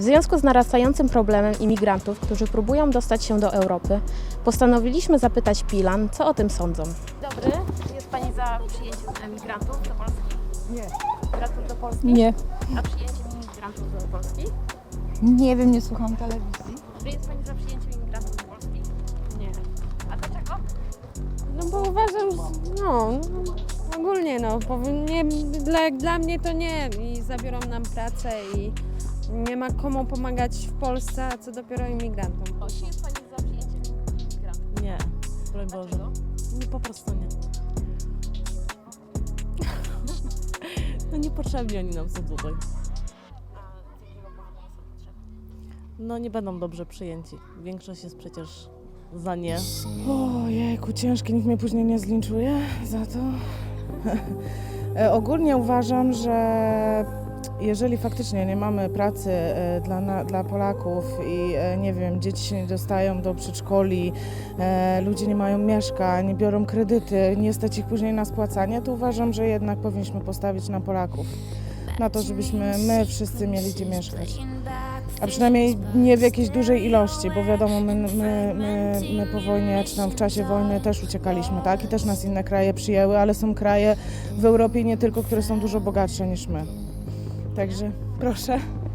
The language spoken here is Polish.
W związku z narastającym problemem imigrantów, którzy próbują dostać się do Europy, postanowiliśmy zapytać Pilan, co o tym sądzą. Dobry, jest Pani za przyjęciem emigrantów do Polski? Nie. Imigrantów do Polski? Nie. A przyjęciem imigrantów do Polski? Nie wiem, nie słucham telewizji. Czy jest Pani za przyjęciem imigrantów do Polski? Nie. A dlaczego? No bo uważam, że- no, no ogólnie no, dla, dla mnie to nie i zabiorą nam pracę i nie ma komu pomagać w Polsce, a co dopiero imigrantom. Czy jest Pani za przyjęciem imigrantów? Nie, broń Boże. Nie, po prostu nie. No niepotrzebni oni nam są tutaj. A z jakiego powodu nie są potrzebni? No nie będą dobrze przyjęci. Większość jest przecież za nie. Ojejku, ciężkie, nikt mnie później nie zlinczuje za to. E, Ogólnie uważam, że jeżeli faktycznie nie mamy pracy e, dla, dla Polaków i e, nie wiem, dzieci się nie dostają do przedszkoli, e, ludzie nie mają mieszkań, nie biorą kredyty, nie stać ich później na spłacanie, to uważam, że jednak powinniśmy postawić na Polaków. Na to, żebyśmy my wszyscy mieli gdzie mieszkać. A przynajmniej nie w jakiejś dużej ilości, bo wiadomo, my, my, my, my po wojnie, czy tam w czasie wojny też uciekaliśmy, tak? I też nas inne kraje przyjęły, ale są kraje w Europie nie tylko, które są dużo bogatsze niż my. Także proszę.